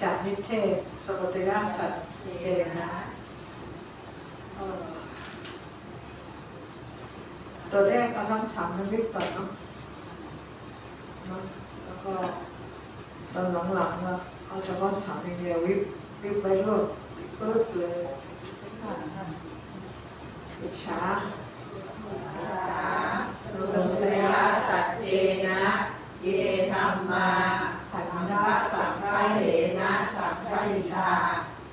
จานิเทศสกติยาสัจเจนะตัวแรกเอาทั้งสามนั้นวิปก่อนเนาะเนาะแล้วก็ตอนหลังๆก็เอาเฉพาะสามอย่างเดียววิปวิปไปโลดวิปปึ๊บเลยวิชาสุตยาสัจเจนะเยธรรมา ขันธะสังฆเหนะสังฆหิตา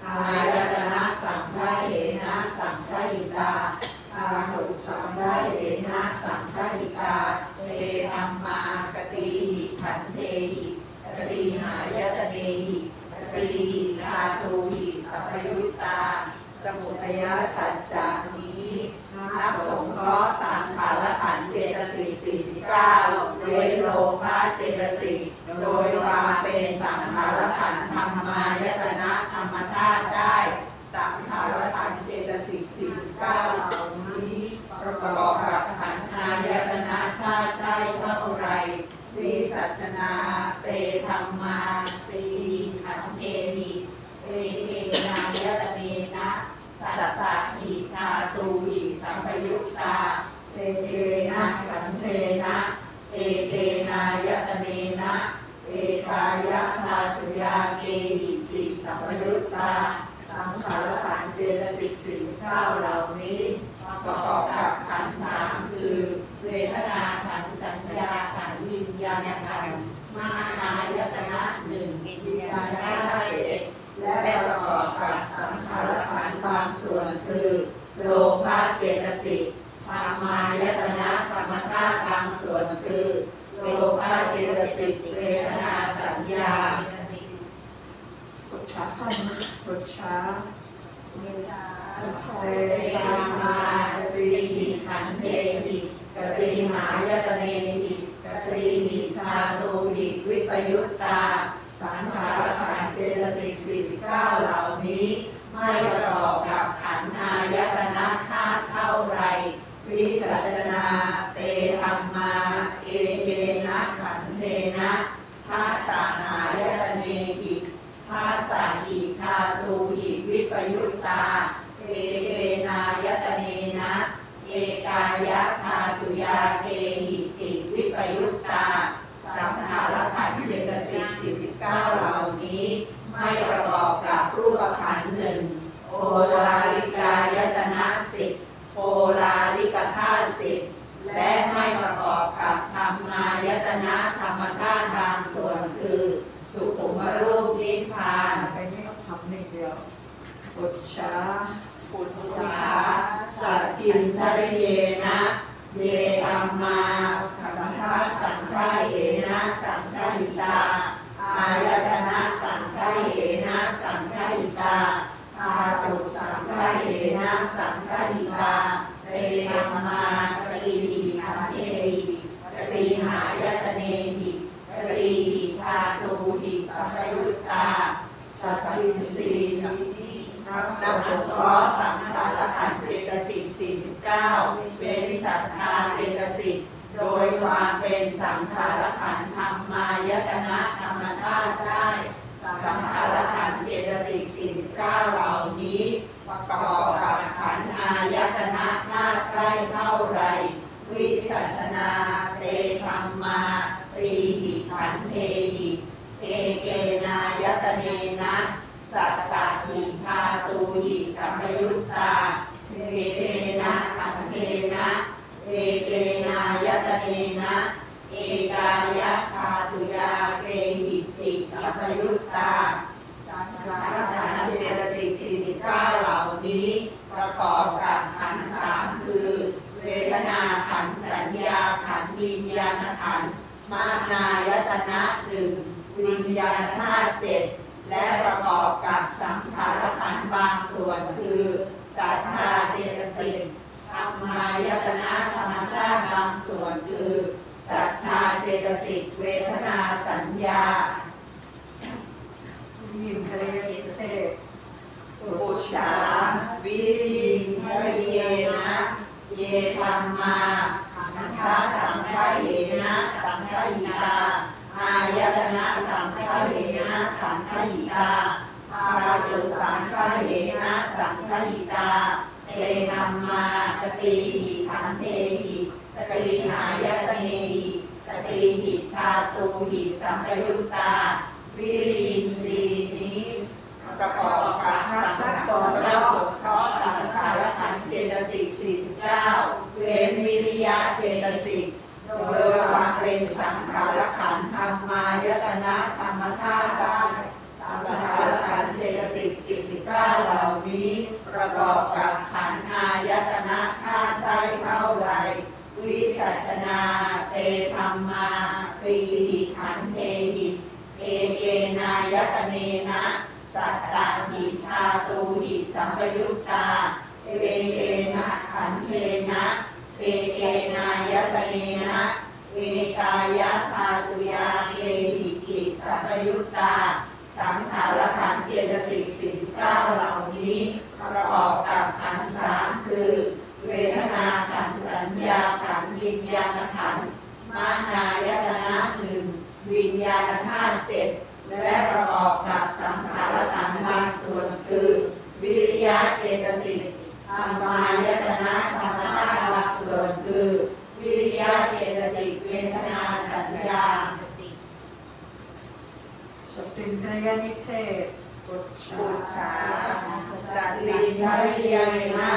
อายตนะสังฆเหนะสังฆหิตาอาหุสังฆเหนะสังฆหิตาเตธรรมากติหิขันเทหิกติหายตเนหิกติหิาตุหิสัพยุตตา สมุทยสัจจานี้นักสงเคราะห์สังขารขันเจตสิก49เว้นโลภะเจตสิกโดยวาเป็นสังขารขันธรรมายตนะธรรมธาตุได้ สังขารขันเจตสิก49เก้าเหล่านี้ ประกอบกับขันธายตนะธาตุได้เท่าไรวิสัชนาเตธรรมาตีขันธ์เทนิเตเทนายตเนนะ สัตตะหิทา ตูหิสัมปยุตตาเตเตนะขันเทนะเอเตนายตเนนะเอกายะธาตุยาเกหิจิสัมปยุตตา สังขารขันธ์เจตสิกสี่เก้าเหล่านี้ประกอบกับขันธ์สามคือเวทนาขันธ์สัญญาขันธ์วิญญาณขันธ์มานายตนะหนึ่งวิญญาณห้าเจ็ดและประกอบกับสังขารขันธ์บางส่วนคือ โลภะเจตสิกธรรมายตนะธรรมธาตุบางส่วนคือโลภะเจตสิกเวทนาสัญญาบทช้าสั้นนะบทช้าเตตามากติหิขันเทหิกติหายตเนหิกติหิทาตุหิวิปยุตตา สังขารขันธ์เจตสิกสี่สิบเก้าเหล่านี้ ไม่ประกอบกับขันธ์อายตนะธาตุเท่าไรวิสัชนาเตธรรมา เอเกนะขันเทนะภาษาหายตเนกิภาษาอิทาตูหิวิปยุตตา เอเกนายตเนนะ เอกายะธาตุยาเกหิจิวิปยุตตา สังขารขันธ์เจตสิกสี่สิบเก้าเหล่านี้ ไม่ประกอบกับรูปขันธ์หนึ่งโอลาลิกายตนะสิบโอลาลิกธาตุสิบและไม่ประกอบกับธรรมายตนะธรรมธาตุบางส่วนคือ สุขุมรูปนิพพานไปนี่เอาสามหนึ่งเดียวบทช้าปุถสาสัตทินทะเยนะเยธรรมาสังฆาสังฆาเหนะสังฆาหิตา อายตนะสังฆาเหนะสังฆาหิตาอาตุสังฆาเหนะสังฆาหิตาเตธรรมากติหิขันเทหิกติหายตเนหิกติหิทาตูหิสัมปยุตตา สัตทินสีนี้นักสงฆ์สังขารขันธ์เจตสิก49 เป็นศรัทธาเจตสิกโดยความเป็นสังขารขันธ์ธรรมายตนะธรรมธาตุได้สังขารขันธ์เจตสิก49 เหล่านี้ ประกอบกับขันธ์อายตนะธาตุได้เท่าไร วิสัชนาเตธรรมาตีหิขันธ์เท สัตตะหิทาตูหิสัมปยุตตาเทเทนะขันเทนะเอเกนายตเนนะเอกายะทาตุยาเกหิจิสัมปยุตตาสังขารขันเจตสิก49เหล่านี้ ประกอบกับขันสามคือ เวทนาขันสัญญาขันวิญญาณขันมานายตนะหนึ่งวิญญาณธาตุเจ็ด และประกอบกับสังขารขันธ์บางส่วนคือสัทธาเจตสิกธรรมายตนะธรรมชาติบางส่วนคือสัทธาเจตสิกเวทนาสัญญายินทะเลเทศปุชาวิริยหริเยนะเยธรรมาขันธาสังฆเหนะสังฆหิตา อายตนะสังขเหนะสังขหิตาอาจุสังขเหนะสังขหิตาเตธรรมากติหิขันเทหิกติหายตเนหิกติหิธาตูหิสัมปยุตตา วิริณีนี้ประกอบกับสังขารแล้วสงเคราสังขารขันธ์เจตสิก49เว้นวิริยะเจตสิก โดยความเป็นสังขารขันธ์ธรรมายตนะธรรมธาตุได้สังขารขันธ์เจตสิก49เหล่านี้ ประกอบกับขันธ์อายตนะธาตุได้เท่าไรวิสัชนาเตธรรมาตีหิขันธ์เทหิเอเกนายตเนนะสัตตาหิธาตูหิสัมปยุตตาเอเกนะขันธ์เทนะ เอเกนายตเนนะเอกายะธาตุยาเอหิกิสัพยุตตา สังขารขันเจตสิกสี่สิบเก้าเหล่านี้ประกอบกับขันธ์สามคือ เวทนาขันธ์สัญญาขันธ์วิญญาณขันมานายตนะหนึ่งวิญญาณธาตุเจ็ดและประกอบกับสังขารขันบางส่วนคือ วิริยะเจตสิก ธรรมายตนะธรรมธาตุบางส่วนคือ วิริยะเจตสิกเวทนาสัญญาสตินทยนิเทศปุจฉาสตตินทริยนะ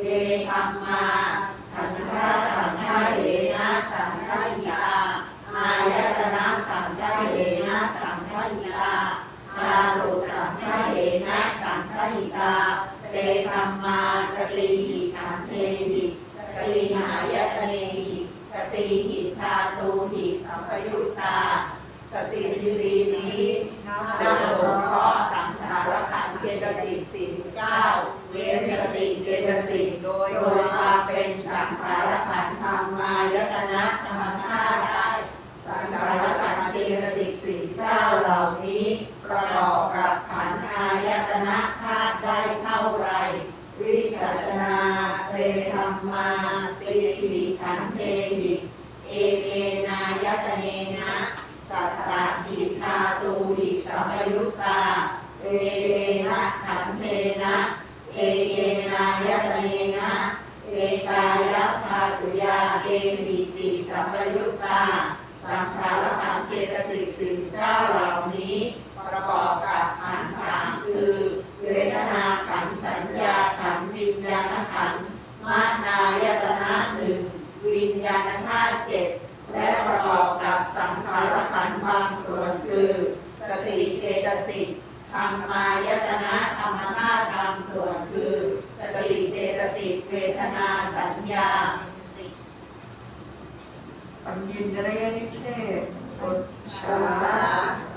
เยธรรมาขันธาสังฆาเหนะสังฆาหิตาอายตนะสังฆาเหนะสังฆาหิตาอาลุสังฆาเหนะสังฆาหิตา เตธรรมากติหิขันเทหิกติหายตเนหิกติหิธาตูหิสัมปยุตตา สติปิรีนี้น้ำนัสกงสงเคราะระห์สังขารขันธ์เจตสิก49เว้นสติเจตสิกโดยโดยมาเป็นสังขารขันธ์ธรรมายตนะธรรมธาตุได้สังขารขันธ์เจตสิก49เก้าเหล่านี้ประกอบกับขันธ์อายตนะธาตุได้ นาเตธรรมาตีหิขันเทหิเอเกนายตเนนะสัตตาหิธาตูหิสัมยุตตาเอเกนะขันเทนะเอเกนายตเนนะเอกายะธาตุยาเอหิติสัมยุตตาสังขารขันเจตสิกสิบเก้าเหล่านี้ ประกอบกับขันสามคือ เวทนาขันธ์สัญญาขันธ์วิญญาณขันธ์มานายตนะหนึ่งวิญญาณธาตุเจ็ด และประกอบกับสังขารขันธ์บางส่วนคือ สติเจต สิกธรรมายตนะธรรมธาตุบางส่วนคือสติเจตสิกเวทนาสัญญาปัญญินทยนิเทศปุจฉาอุสา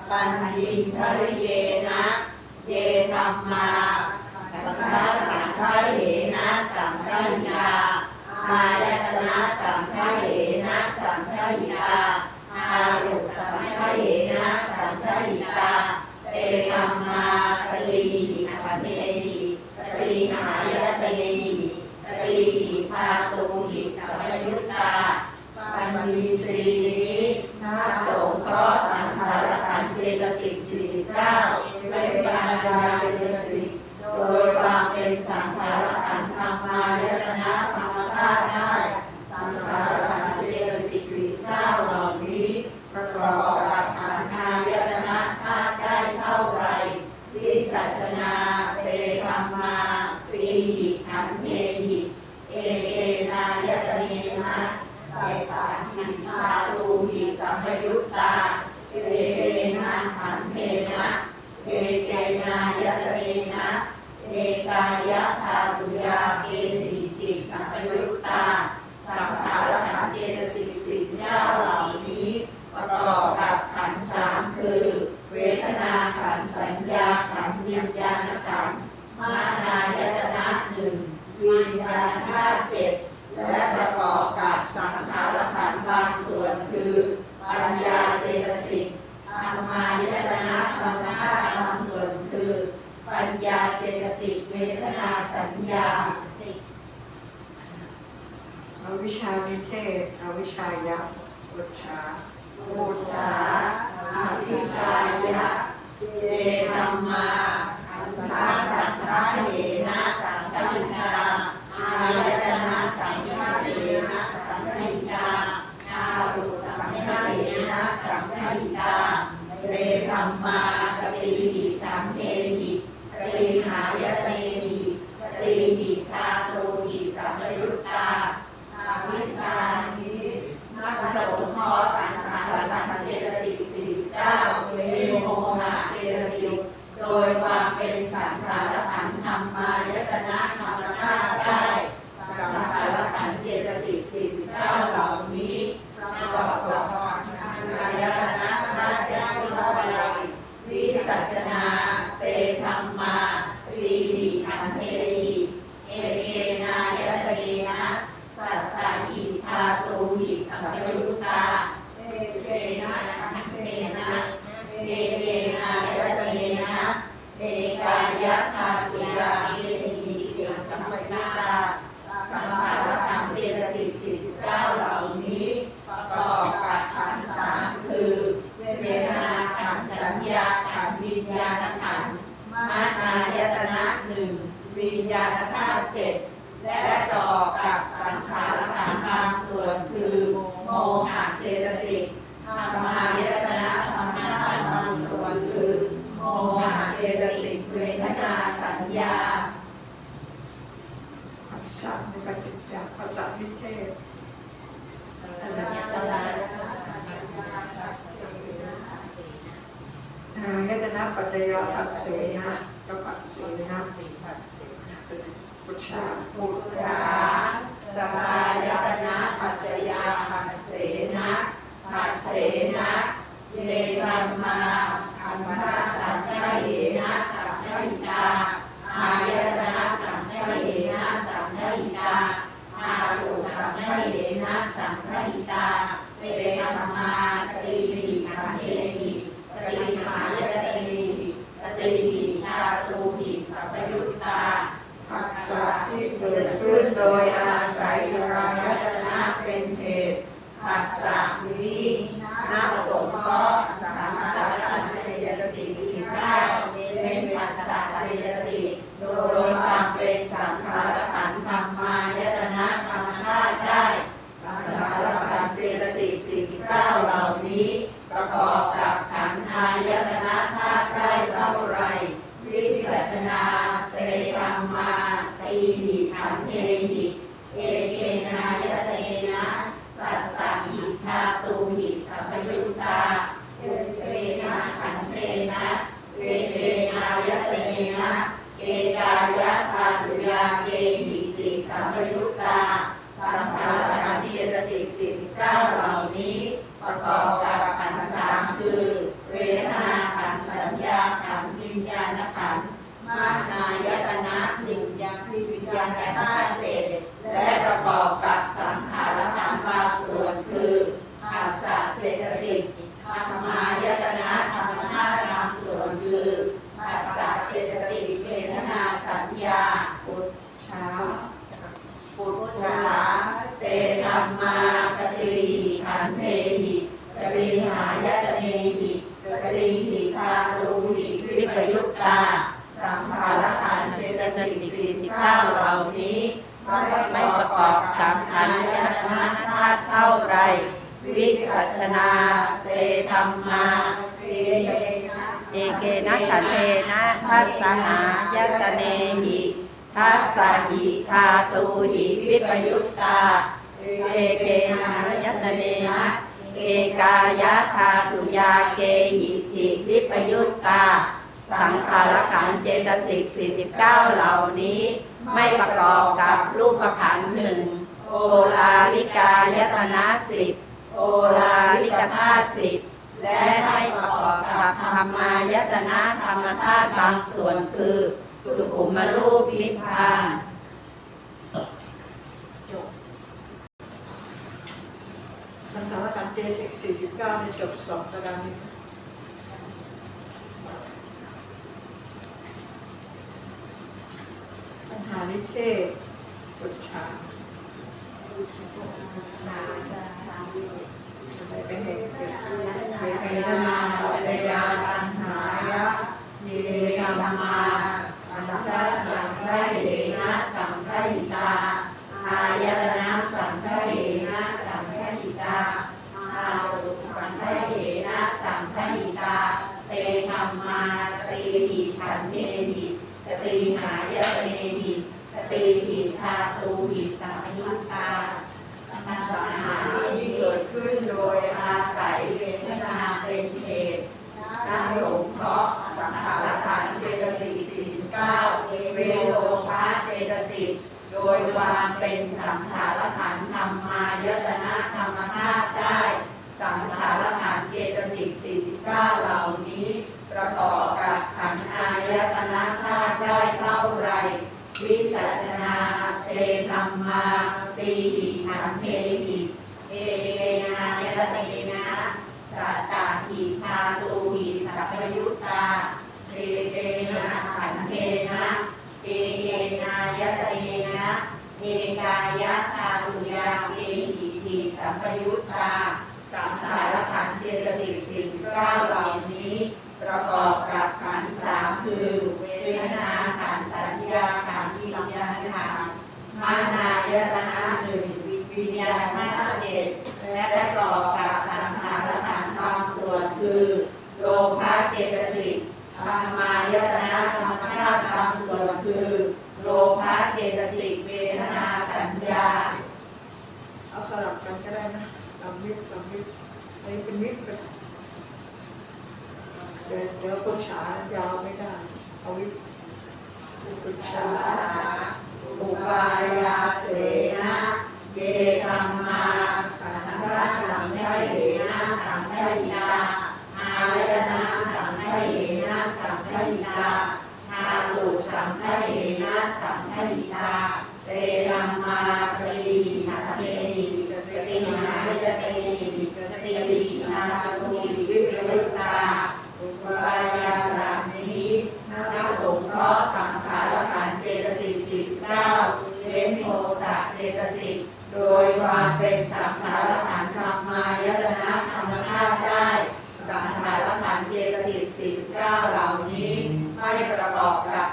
ปัญญินทริเยนะ เยธรรมาสังฆาสังฆาเหนะสังฆาหิตาอายตนะสังฆาเหนะสังฆาหิตาอายุสัง ปัญญีสีนี้นาสงเคราะห์สังขารขันธ์เจตสิกสี่สิบเก้าเป็นปัญญาเจตสิกโดยความเป็นสังขารขันธ์ธรรมายตนะธรรมธาตุได้ สังขารขันธ์เจตสิกสี่สิบเก้าเหล่านี้ ประกอบกับขันธ์อายตนะธาตุได้เท่าไร วิสัชนาเตธรรมาตีหิขันธ์เทหิเอเกนายตเนนะ สัตตาหิทาตูหิสัมปยุตตา เอเกนะขันเทนะ เอเกนายตเนนะ เอกายะธาตุยาเกหิจิตสัมปยุตตา สังขารขันธ์เจตสิกสี่สิบเก้าเหล่านี้ ประกอบกับขันธ์สามคือ เวทนาขันธ์สัญญาขันธ์วิญญาณขันธ์มานายตนะหนึ่ง วิญญาณธาตุเจ็ดและประกอบกับสังขารขันธ์บางส่วนคือปัญญาเจตสิกธรรมายตนะธรรมชาติบางส่วนคือ ปัญญาเจตสิกเวทนาสัญญาอวิชานิเทศ อวิชายะปุจฉาปุสาอภิชายะเยธรรมาอันทาสังฆาเห อายตนะสังฆาเหนะสังฆิตาอารุสังฆาเหนะสังฆิตาเยธรรมากติหิธัมเมหิกติหายตเนหิกติหิทาโตหิสัมปยุตตาอาวิชานินักสงฆ์พอสังขารลังเจตสิกสี่เก้าเวโมหะเจตสิกโดยความเป็นสังขารขันธ์ธรรมายตนะธรรมธาตุได้ สังขารขันธ์เจตสิกสี่สิบเก้าเหล่านี้ประกอบกับอายตนะธาตุได้เพราะอะไรวิสัชนา เตธรรมาตีหิขันเทหิเอเกนายตเนนะ สัตตาหิทาตูหิสัมปยุตตา เอเกนะขันเทนะเอเกนายตเนนะเอกายะทาตุยาเอหิสิสัมปยุตตาสังขารขันธ์เจตสิกสี่สิบเก้าเหล่านี้ประกอบกับขันธ์สามคือเวทนาขันธ์สัญญาขันธ์วิญญาณขันธ์มานายตนะ หนึ่งวิญญาณธาตุเจ็ดและประกอบกับสังขารขันธ์บางส่วนคือโมหะเจตสิกธรรมายตนะธรรมธาตุบางส่วนคือโมหะเจตสิกเวทนาสัญญาผัสสะในปฏิจจภาษาวิเทศอนัตตาอายตนะปัจจยาปัสเสนะ กับปัสเสนะเป็นปุชาปุจฉาสบายตนะปัจจยาปัสเสนะปัสเสนะเจธรรมาขันธาสังฆเหนะสังฆหิตาอายตนะสังฆเหนะสังฆหิตาอาตุสังฆเหนะสังฆหิตาเตธรรมาตรีหิขันเทหิตรีหายตนีหิตรีหิทาตูหิสัพพยุตตา ผัสสะที่เกิ เกิ ด ด ขึ้ ขึ้ น น โด โด ย ย อา อา ศั ศั ย ย ส ส ลา ลาย ย ต ต นะ นะเป็นเหตุผัสสะนี้นับสงเคราะห์สังขารขันธ์เจตสิกสี่เก้าเป็นผัสสะเจตสิกโดยความเป็นสังขารขันธ์ธรรมายตนะธรรมธาตุได้สังขารขันธ์เจตสิกสี่สิบเก้าเหล่านี้ ประกอบกับขันธ์อายตนะธาตุได้เท่าไร วิสัชนาเตธรรมาตีหิขันเทหิเอเกนายตเนนะ สัตตหิทาตูหิสัพพยุตตา เอเกนะขันเทนะเอเกนายตเนนะเอกายะทา ตุยาเกหิจิสัพพยุตตาสังขารขันธ์เจตสิกสี่สิบเก้าเหล่านี้ประกอบกับขันธ์สามคือ เวทนาขันธ์สัญญาขันธ์วิญญาณขันธ์มานายตนะหนึ่งยังวิญญาณธาตุเจ็ดและประกอบกับสังขารขันธ์บางส่วนคืออัสสะเจตสิกธรรมายตนะธรรมธาตุบางส่วนคืออัสสะเจตสิกเวทนาสัญญา ปุชฌา ปุตสาเตธรรมากติหิขันเทหิกติหายตเนหิกติหิทาตูหิวิปยุ ตา สังขารขันธ์เจตสิกสี่สิบเก้าเหล่านี้ไม่ประกอบกับขันธ์ยตนะธาตุเท่าไร วิสัชนาเตธรรมาเตเนนะเอเกนะขันเทนะทัสหายตเนหิทัสสหิทาตูหิวิปยุตตา เอเกนายตเนนะเอกายะธาตุยาเกหิจิวิปยุตตา สังขารขันเจตสิก49 เหล่านี้ ไม่ประกอบกับรูปขันหนึ่งโอลาลิกายตนะสิบโอลาลิกธาตุสิบและไม่ประกอบกับธรรมายตนะธรรมธาตุบางส่วนคือ สุขุมรูปนิพพานสังขารขันเจสิกสี่สิบเก้าในจบสองตารางนี้ปัญหา นิเทศปุชฌาเป็นเหตุเกิดขึ้นเวทนาปัจจยาตัณหายะเยธรรมาอันตะสังขายเยนะสังขยิตา อายตนะสังขเยนะสังขยิตาอาหุสังขเยนะสังขยิตา เตธรรมาตีหิฉันเมหิตตีหายตเนหิต ตีหิทาตูหิสัมยุตตาปัญหาที่เกิดขึ้นโดยอาศัยเวทนาเป็นเหตุนักสงเคราะห์สังขารขันเจตสิก49เวโลภะเจตสิกโดยความเป็นสังขารขันธ์ธรรมายตนะธรรมธาตุได้สังขาร ตตาหิทาตูหิสัพยุตตาเอเกนะขันเทนะเอเกนายตเตนะเอกายะทาตุยาเอหิทิสัพพยุตตาสังขารขันธ์เจตสิสิบเก้าเหล่านี้ ประกอบกับขันสามคือเวทนาขันสัญญาขันธ์วิญญาขันมานายตนะหนึ่งวิญญาณธาตุเจ็ดและประกอบกับ บางส่วนคือโลภะเจตสิกธรรมายตนะธรรมธาตุบางส่วนคือโลภะเจตสิกเวทนาสัญญา เอาสลับกันก็ได้นะสามวิปสามวิปอันนี้เป็นวิปเป็นเดี๋ยวเดี๋ยวปุจฉายาวไม่ได้เอาวิปปุจฉาอุปายาเสนะเยธรรมาสังฆสังฆเยนะ ฆยาอายนะสังฆเยนะสังฆยาทาลุสังฆเยนะสังฆยาเตรัมมาปรีหัตเมหิกติหายตเตหิกติรินาตุหิวิปยุตตาอุปายาสามินักสงเคราะห์สังขารขันเจตสิก49เว้นโมสะเจตสิก โดยความเป็นสังขารขันธ์ธรรมายตนะธรรมธาตุได้ สังขารขันธ์เจตสิก49เหล่านี้ไม่ประกอบกับ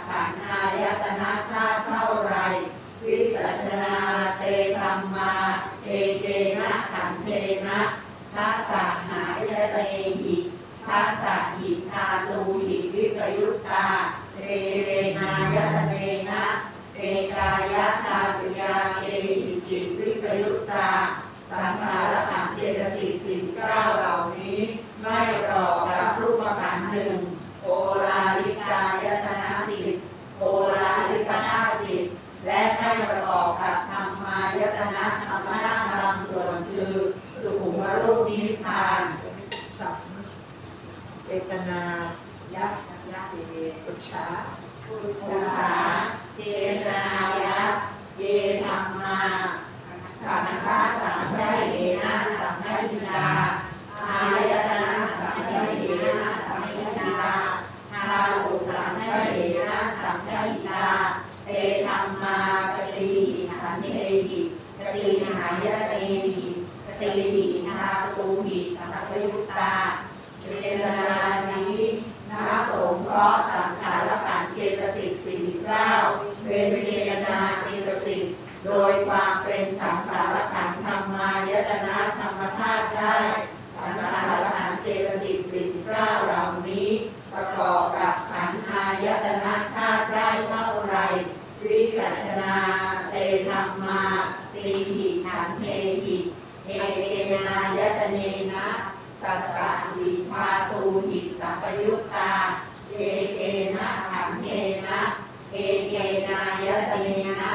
Yeah. สัตตะหิมาตูหิสัพยุตตา เอเกนะขันเทนะ เอเกนายตเนนะ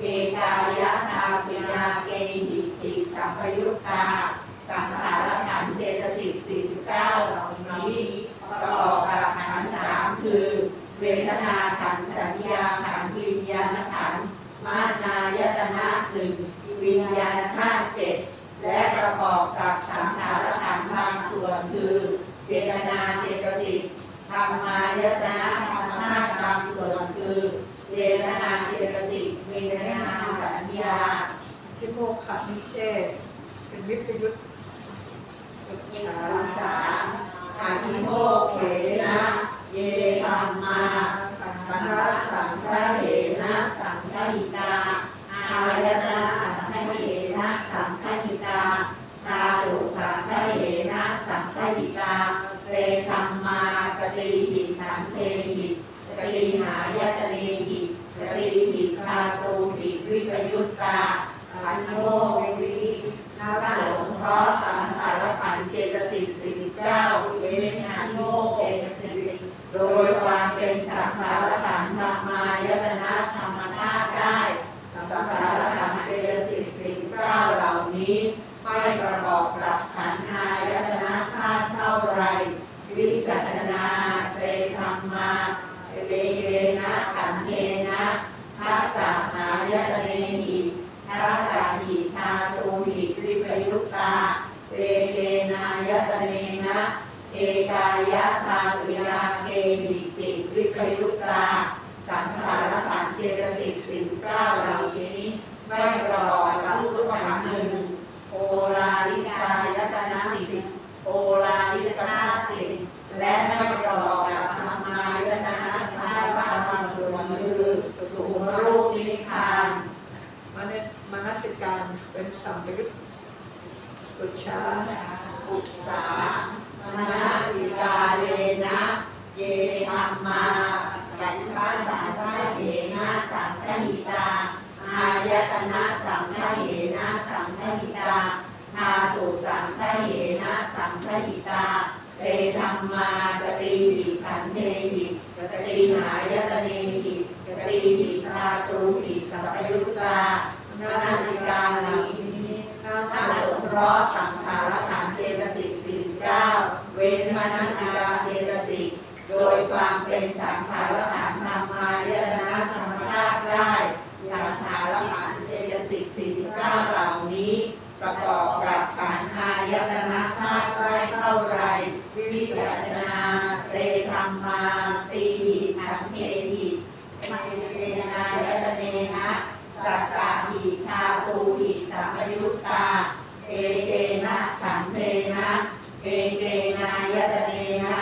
เอกายะทาปิยาเกหิจิสัพพยุตตา สังขารขันธ์เจตสิก49 เหล่านี้ประกอบกับขันธ์สามคือ เวทนาขันธ์สัญญาขันธ์วิญญาณขันธ์มานายตนะหนึ่งวิญญาณธาตุเจ็ด และประกอบกับสังขารขันธ์บางส่วนคือเจตนาเจตสิกธรรมายต นะธรรมธาตุบางส่วนคือเจตนาเจตสิกเวทนาสัญญาที่โมกขนิเทศเป็นวิปยุทธฉาอุชาอาทิโมกเขนะเยธรรมาปัญหาสังฆเหนะสังฆิตาอายตนะสังฆเหนะสังฆิตาทารุสังฆเหนะสังฆิตาเตธรรมากติหิ นเทหิกติหายตเนหิกติหิชาตูหิวิปยุตตาอันโมวินาสงเคราะสังขารขันเจตสิกสี่สิบเก้าเว้นอันโมเจตสิกโดยความเป็นสังขารขันธ์ธรรมายตนะธรรมธาตุได้สังขารขันเจตสิกสี่สิบเก้าเหล่านี้ไม่ประกอบกับขันธ์อายตนะ ยุตาเอเกนายตเนนะเอกายะตาตุยาเกหิจิวิปยุตาสังขารขันเจตสิกสิบเก้าเหล่านี้ไม่ประกอบกับรูปขันธ์หนึ่งโอลาลิกายตนะสิบโอลาลิกนาสิบและไม่ประกอบกับธรรมายตนะธาตุบางส่วนคือสุขรูปนิพพานมันมนสิการเป็นสัมปยุท ธ์อุจฉาอุตสามนาสิกาเลนะ เยธรรมาปัญญาสังฆเหนะสังฆหิตา อายตนะสังฆเหนะสังฆหิตาธาตุสังฆเหนะสังฆหิตาเตธรรมากติหิขันเทหิกติหายตเนหิกติหิธาตุหิสัพยุตตานา ราะสังขารขันเจตสิกสี่สิบเก้าเว้นมนสิกาเจตสิกโดยความเป็นสังขารขันธ์ธรรมายนะธรรมธาตุได้สังขารขันเจตสิกสี่สิบเก้าเหล่านี้ ประกอบกับขันธายตนะธาตุได้เท่าไรวิจัชนาเตธรรมาตีหิขันธ์เทหิเมเนนายตเนนะสัตตาหิทาตูหิสัมยุตตา เอเกนะขันธ์เทนะ เอเกนายตเนนะ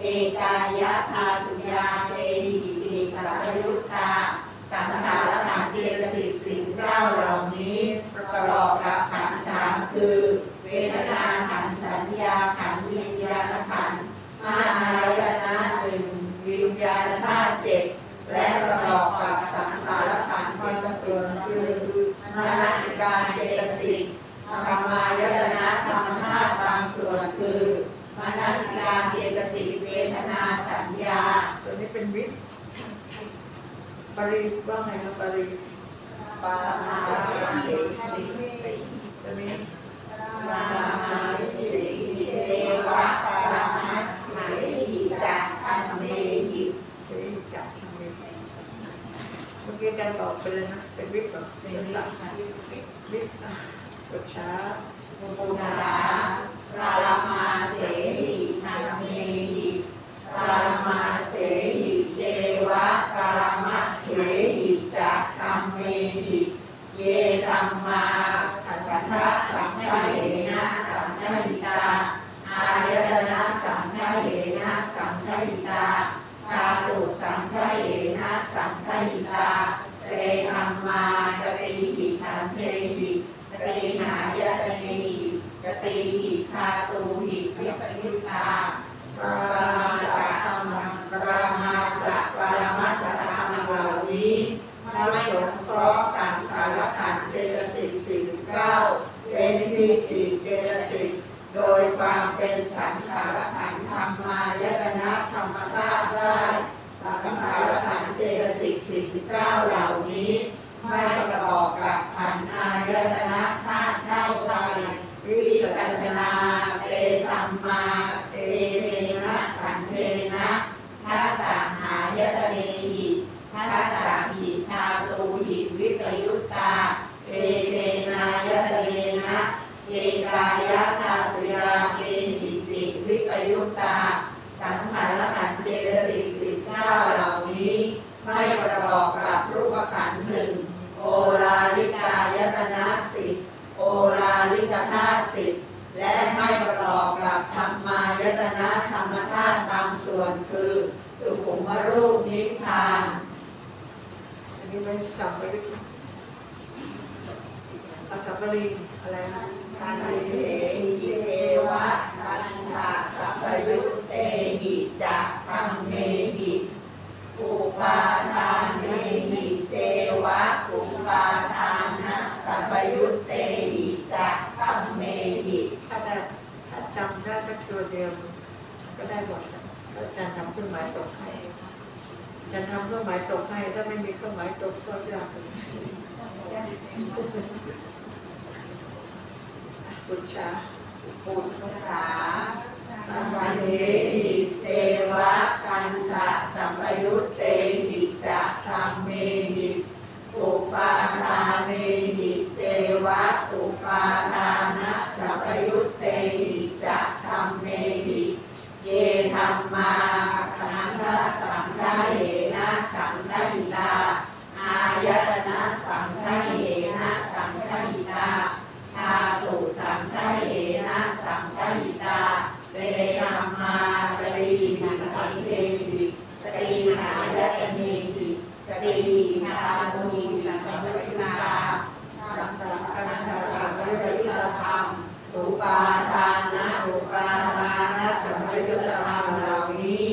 เอกายะธาตุยาเตหิจิสัมปยุตตา สังขารขันธ์เจตสิกสี่สิบเก้าเหล่านี้ ประกอบกับขันธ์สามคือ เวทนาขันธ์สัญญาขันธ์วิญญาณขันธ์มหายนะหนึ่งวิญญาณธาตุเจ็ดและประกอบกับสังขารขันธ์บางส่วนคือมนสิการเจตสิกธรรมายตนะธรรมธาตุบางส่วนคือมนสิการเจตสิกเวทนาสัญญา ตัวนี้เป็นวิป ปริว่าไงครับปริปาราสิสิตัวนี้ปารามาสิสิเทวะปารามัสเถหิจักขันเมหิใช้จับทำเองเมื่อกี้อารตอบไปเลยนะ เป็นวิปเหรอเป็นสัตว์วิปอะอุจฉาปุสารามาเสหิขันเมหิปารามาเสหิเจวะปารามัสเถหิจักขันเมหิเยธัมาขันธะสังฆเยนะสังฆิตา อายตนะสังฆเยนะสังฆิตาตาตุสังฆเยนะสังฆิตาเตธัมมากติหิขันเทหิกติหายตเนหิกติหิธาตุหิวิปยุตตา ปาราสัตธรรม ปรามาสะปรามัตถธรรมเหล่านี้ไม่สงเคราะห์สังขารขันธ์เจตสิกสี่สิบเก้า เป็นวิถีเจตสิกโดยความเป็นสังขารขันธ์ธรรมายตนะธรรมธาตุได้ สังขารขันธ์เจตสิกสี่สิบเก้าเหล่านี้ ไม่ประกอบกับขันธ์อายตนะธาตุเท่าไรวิสัชนาเตธรรมาเตเทนะขันธ์เทนะทัสสะหายตเนหิทัสสะหิทาตูหิวิปยุตตาเอเตนายตเนนะเอกายะธาตุยาเกหิติวิปยุตตา สังขารขันธ์เจตสิกสิบเก้าเหล่านี้ ไม่ประกอบกับรูปขันธ์หนึ่งโอลาลิกายตนะสิ กธาตุสิบและไม่ประกอบกับธรรมายตนะธรรมธาตุบางส่วนคือ สุขุมรูปนิพพาน อันนี้ไม่สัมปริ อาสัมปรีอะไรนะทันติเตหิเทวะทันตาสัพยุตเตหิจะธรรมเมหิอุปาทานเนหิเจวะอุปาทานะสัพยุตเตหิจะธรรมเมหิถ้าได้ถ้าจำได้สักตัวเดียวก็ได้หมดแล้วอาจารย์ทำเครื่องหมายตกให้อาจารย์ทำเครื่องหมายตกให้ถ้าไม่มีเครื่องหมายตกก็ยาก ปุชาปุตสาสัมปันหิเจวะกันตะสัมปยุตเตหิจะธรรมเมหิอุปาทานเนหิเจวะอุปาทานะสัมปยุตเตหิจะธรรมเมหิเยธรรมาขันธสังฆเหนะสังฆหิตา อายตนะสังฆเหนะสังฆหิตา ธาตุสังฆเหนะสังฆหิตาเตธรรมาตรีหิขันเทหิตรีหายตเนหิตรีธาตุหิสังฆยุตาสัมตะกันันตสังฆยุตธรรมอุปาทานะอุปาทานะสังฆยุตธรรมเหล่านี้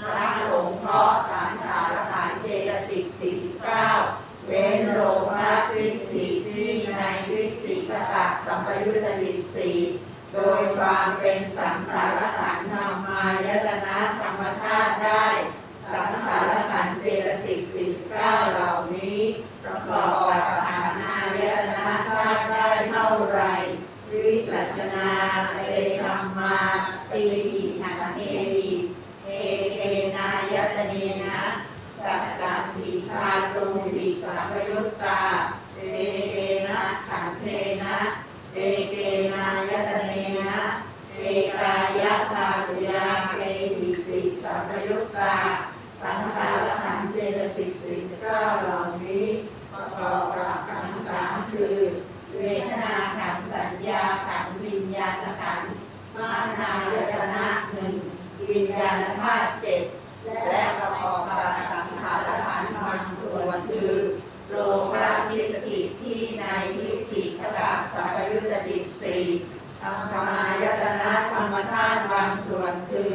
พระสงฆ์เพราะสารสารฐานเจตสิกสี่สิบเก้า เว้นโลภะทิฏฐิที่ในทิฏฐิกตะสัมปยุตตติสีโดยความเป็นสังขารขันธ์ธรรมายตนะธรรมธาตุได้ สังขารขันธ์เจตสิกสี่สิบเก้าเหล่านี้ ประกอบกับขันธ์อายตนะธาตุได้เท่าไร วิสัชนาเตธรรมาตีหิหันเอหิเอเกนายตเนนะ สัจจทิทาตุวิสัพยุตตาเอเกนะขันเทนะ เอเกนายตเนนะเอกายตาตุยาเอหิติสัพยุตตา สังขารขันธ์เจตสิกสี่สิบเก้าเหล่านี้ประกอบกับขันสามคือ เวทนาขันสัญญาขันวิญญาณขันมานายตนะหนึ่งวิญญาณธาตุเจ็ดและประกอบกับสังขารขันธ์บางส่วนคือโลภะทิฏฐิที่ในทิฏฐิขลาสัพยุตติสี่ ธรรมายตนะธรรมธาตุบางส่วนคือ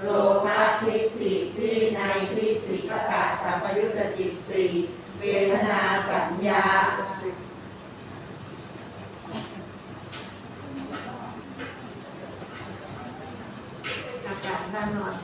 โลภะทิฏฐิที่ในทิฏฐิขลาสัพยุตติสี่เวทนาสัญญาอากาศน่านอน